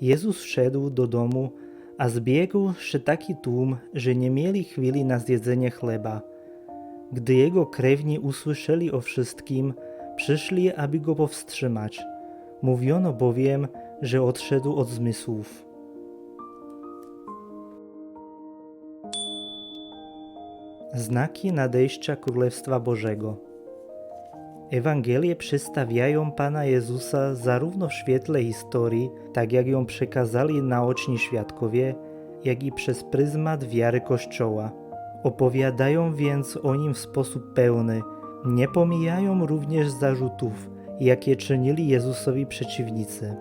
Jezus wszedł do domu, a zbiegł się taki tłum, że nie mieli chwili na zjedzenie chleba. Gdy jego krewni usłyszeli o wszystkim, przyszli, aby go powstrzymać. Mówiono bowiem, że odszedł od zmysłów. Znaki nadejścia Królestwa Bożego. Ewangelie przedstawiają Pana Jezusa zarówno w świetle historii, tak jak ją przekazali naoczni świadkowie, jak i przez pryzmat wiary Kościoła. Opowiadają więc o nim w sposób pełny, nie pomijają również zarzutów, jakie czynili Jezusowi przeciwnicy.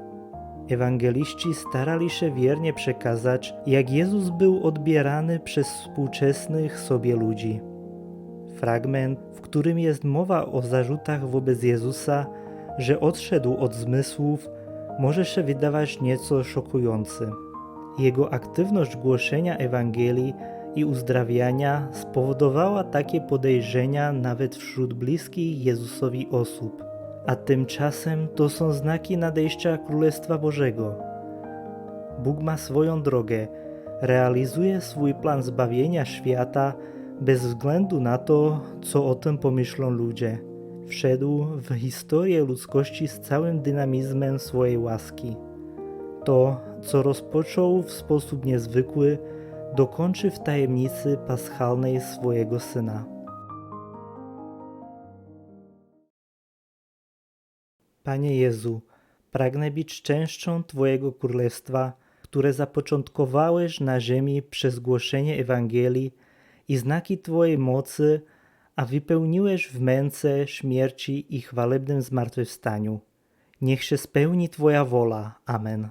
Ewangeliści starali się wiernie przekazać, jak Jezus był odbierany przez współczesnych sobie ludzi. Fragment, w którym jest mowa o zarzutach wobec Jezusa, że odszedł od zmysłów, może się wydawać nieco szokujący. Jego aktywność głoszenia Ewangelii i uzdrawiania spowodowała takie podejrzenia nawet wśród bliskich Jezusowi osób. A tymczasem to są znaki nadejścia Królestwa Bożego. Bóg ma swoją drogę, realizuje swój plan zbawienia świata bez względu na to, co o tym pomyślą ludzie. Wszedł w historię ludzkości z całym dynamizmem swojej łaski. To, co rozpoczął w sposób niezwykły, dokończy w tajemnicy paschalnej swojego Syna. Panie Jezu, pragnę być częścią Twojego Królestwa, które zapoczątkowałeś na ziemi przez głoszenie Ewangelii i znaki Twojej mocy, a wypełniłeś w męce, śmierci i chwalebnym zmartwychwstaniu. Niech się spełni Twoja wola. Amen.